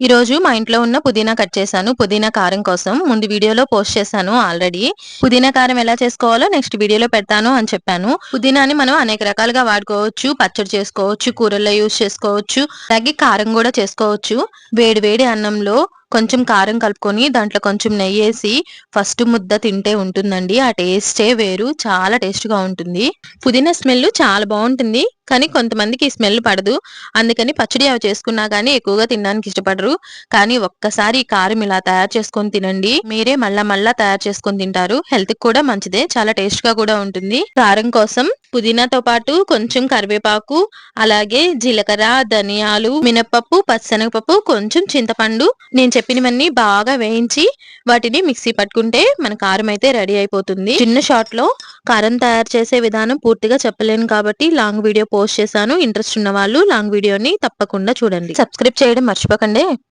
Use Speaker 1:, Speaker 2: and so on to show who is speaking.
Speaker 1: ఈ రోజు మా ఇంట్లో ఉన్న పుదీనా కట్ చేశాను. పుదీనా కారం కోసం ముందు వీడియోలో పోస్ట్ చేశాను ఆల్రెడీ. పుదీనా కారం ఎలా చేసుకోవాలో నెక్స్ట్ వీడియోలో పెడతాను అని చెప్పాను. పుదీనాని మనం అనేక రకాలుగా వాడుకోవచ్చు. పచ్చడి చేసుకోవచ్చు కూరల్లో యూజ్ చేసుకోవచ్చు. అలాగే కారం కూడా చేసుకోవచ్చు. వేడి వేడి అన్నంలో కొంచెం కారం కలుపుకొని దాంట్లో కొంచెం నెయ్యి వేసి ఫస్ట్ ముద్ద తింటే ఉంటుందండి. ఆ టేస్టే వేరు. చాలా టేస్ట్గా ఉంటుంది. పుదీనా స్మెల్ చాలా బాగుంటుంది. కానీ కొంతమందికి ఈ స్మెల్ పడదు. అందుకని పచ్చడి అవి చేసుకున్నా కానీ ఎక్కువగా తినడానికి ఇష్టపడరు. కానీ ఒక్కసారి ఈ కారం ఇలా తయారు చేసుకొని తినండి. మీరే మళ్ళా మళ్ళా తయారు చేసుకొని తింటారు. హెల్త్కి కూడా మంచిదే. చాలా టేస్ట్గా కూడా ఉంటుంది. కారం కోసం పుదీనాతో పాటు కొంచెం కరివేపాకు అలాగే జీలకర్ర ధనియాలు మినపప్పు పచ్చనగపప్పు కొంచెం చింతపండు నేను చెప్పినవన్నీ బాగా వేయించి వాటిని మిక్సీ పట్టుకుంటే మన కారం అయితే రెడీ అయిపోతుంది. చిన్న షార్ట్లో కారం తయారు చేసే విధానం పూర్తిగా చెప్పలేను కాబట్టి లాంగ్ వీడియో పోస్ట్ చేశాను. ఇంట్రెస్ట్ ఉన్న వాళ్ళు లాంగ్ వీడియోని తప్పకుండా చూడండి. సబ్స్క్రైబ్ చేయడం మర్చిపోకండి.